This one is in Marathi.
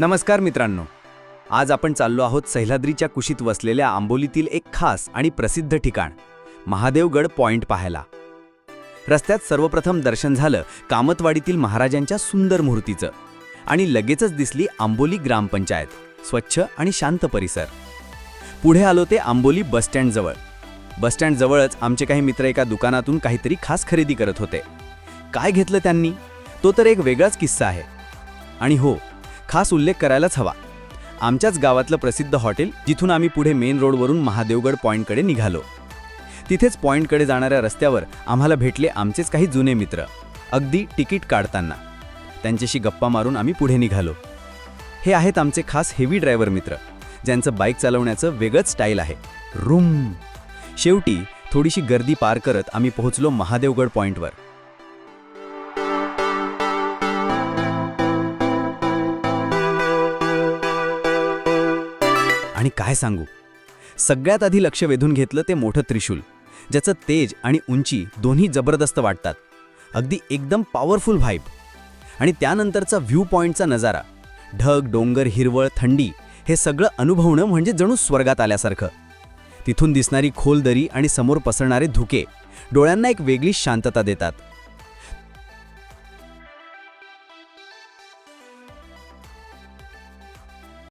नमस्कार मित्रांनो. आज आपण चाललो आहोत सह्याद्रीच्या कुशीत वसलेल्या आंबोलीतील एक खास आणि प्रसिद्ध ठिकाण महादेवगड पॉइंट पाहायला. रस्त्यात सर्वप्रथम दर्शन झालं कामतवाडीतील महाराजांच्या सुंदर मूर्तीचं आणि लगेचच दिसली आंबोली ग्रामपंचायत स्वच्छ आणि शांत परिसर. पुढे आलो ते आंबोली बसस्टँडजवळ बसस्टँडजवळच आमचे काही मित्र एका दुकानातून काहीतरी खास खरेदी करत होते. काय घेतलं त्यांनी? तो तर एक वेगळाच किस्सा आहे. आणि हो खास उल्लेख करायलाच हवा. आमच्याच गावातलं प्रसिद्ध हॉटेल जिथून आम्ही पुढे मेन रोडवरून महादेवगड पॉईंटकडे निघालो. तिथेच पॉईंटकडे जाणाऱ्या रस्त्यावर आम्हाला भेटले आमचेच काही जुने मित्र अगदी तिकीट काढताना. त्यांच्याशी गप्पा मारून आम्ही पुढे निघालो. हे आहेत आमचे खास हेवी ड्रायव्हर मित्र ज्यांचं बाईक चालवण्याचं वेगळंच स्टाईल आहे. रूम शेवटी थोडीशी गर्दी पार करत आम्ही पोहोचलो महादेवगड पॉईंटवर आणि काय सांगू? सगळ्यात आधी लक्ष वेधून घेतलं ते मोठं त्रिशूल ज्याचं तेज आणि उंची दोन्ही जबरदस्त वाटतात. अगदी एकदम पॉवरफुल व्हाईब आणि त्यानंतरचा व्ह्यू पॉईंटचा नजारा ढग डोंगर हिरवळ थंडी हे सगळं अनुभवणं म्हणजे जणू स्वर्गात आल्यासारखं. तिथून दिसणारी खोल दरी आणि समोर पसरणारे धुके डोळ्यांना एक वेगळी शांतता देतात.